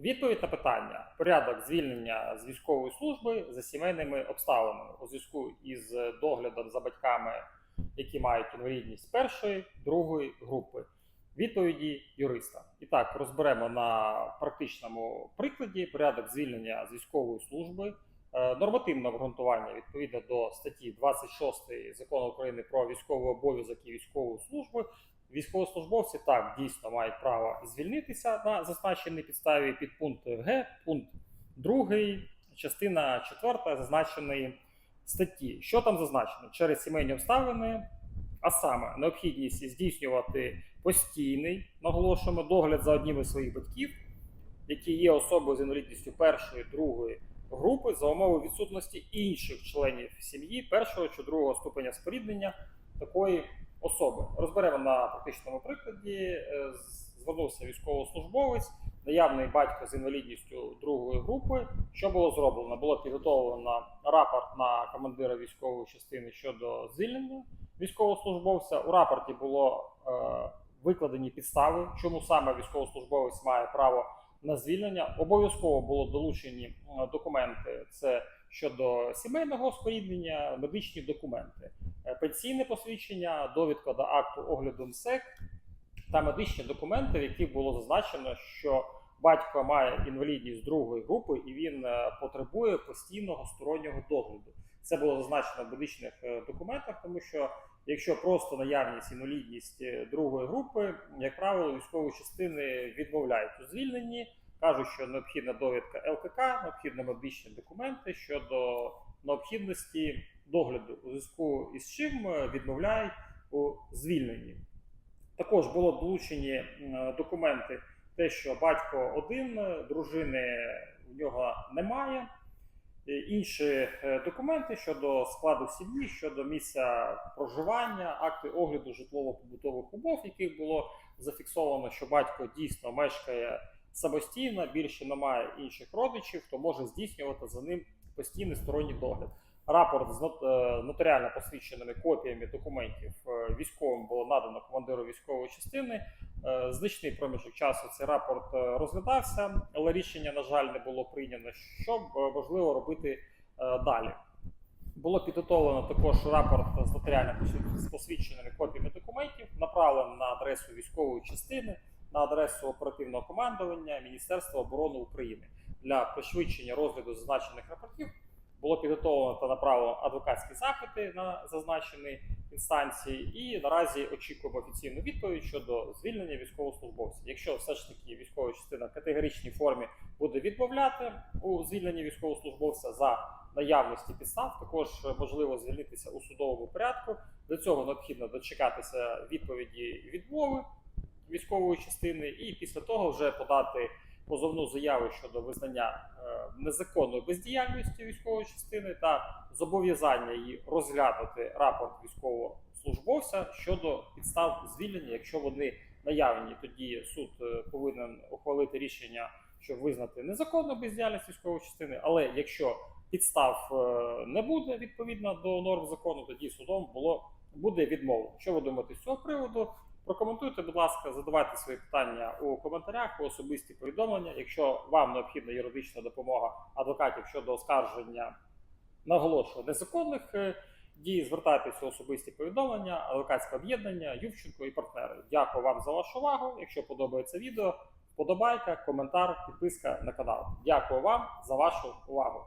Відповідь на питання: порядок звільнення з військової служби за сімейними обставинами у зв'язку із доглядом за батьками, які мають інвалідність першої, другої групи. Відповіді юриста. І так розберемо на практичному прикладі порядок звільнення з військової служби, е, нормативне обґрунтування відповідно до статті 26 закону України про військовий обов'язок і військову службу. Військовослужбовці так дійсно мають право звільнитися на зазначеній підставі під пункт Г, пункт 2, частина 4 зазначеної статті. Що там зазначено? Через сімейні обставини, а саме необхідність здійснювати постійний, наголошуємо, догляд за одним із своїх батьків, які є особою з інвалідністю першої, другої групи за умови відсутності інших членів сім'ї першого чи другого ступеня споріднення такої особи. Розберемо на практичному прикладі. Е, Звернувся військовослужбовець, наявний батько з інвалідністю другої групи. Що було зроблено? Було підготовлено рапорт на командира військової частини щодо звільнення військовослужбовця. У рапорті було е, викладені підстави, чому саме військовослужбовець має право на звільнення. Обов'язково було долучені е, документи. Це щодо сімейного споріднення, медичні документи, Е, пенсійне посвідчення, довідка до акту огляду МСЕК та медичні документи, в яких було зазначено, що батько має інвалідність другої групи і він е, потребує постійного стороннього догляду. Це було зазначено в медичних е, документах, тому що якщо просто наявність інвалідність другої групи, як правило, військові частини відмовляють у звільненні, кажуть, що необхідна довідка ЛКК, необхідні медичні документи щодо необхідності догляду, у зв'язку із чим е, відмовляють у звільненні. Також було долучені документи, те, що батько один, е, дружини в нього немає. Е, Інші документи щодо складу сім'ї, щодо місця проживання, акти огляду житлово-побутових умов, яких було зафіксовано, що батько дійсно мешкає самостійно, більше немає інших родичів, хто може здійснювати за ним постійний сторонній догляд. Рапорт з е, нотаріально посвідченими копіями документів е, військовим було надано командиру військової частини. Е, Значний проміжок часу цей рапорт розглядався, але рішення, на жаль, не було прийнято. Що важливо робити далі? Було підготовлено також рапорт з нотаріально посвідченими копіями документів, направлено на адресу військової частини, на адресу оперативного командування Міністерства оборони України для пришвидшення розгляду зазначених рапортів. Було підготовлено та направлено адвокатські запити на зазначені інстанції, і наразі очікуємо офіційну відповідь щодо звільнення військовослужбовців. Якщо все ж таки військова частина в категоричній формі буде відмовляти у звільненні військовослужбовця за наявності підстав, також можливо звільнитися у судовому порядку. Для цього необхідно дочекатися відповіді відмови військової частини, і після того вже подати позовну заяву щодо визнання е, незаконної бездіяльності військової частини та зобов'язання її розглянути рапорт військовослужбовця щодо підстав звільнення, якщо вони наявні, тоді суд е, повинен ухвалити рішення, щоб визнати незаконну бездіяльність військової частини. Але якщо підстав е, не буде відповідно до норм закону, тоді судом було буде відмова. Що ви думаєте з цього приводу? Прокоментуйте, будь ласка, задавайте свої питання у коментарях, у особисті повідомлення. Якщо вам необхідна юридична допомога адвокатів щодо оскарження, наголошую, незаконних е, дій, звертайтеся у особисті повідомлення, адвокатське об'єднання, Ювченко і партнери. Дякую вам за вашу увагу. Якщо подобається відео, вподобайка, коментар, підписка на канал. Дякую вам за вашу увагу.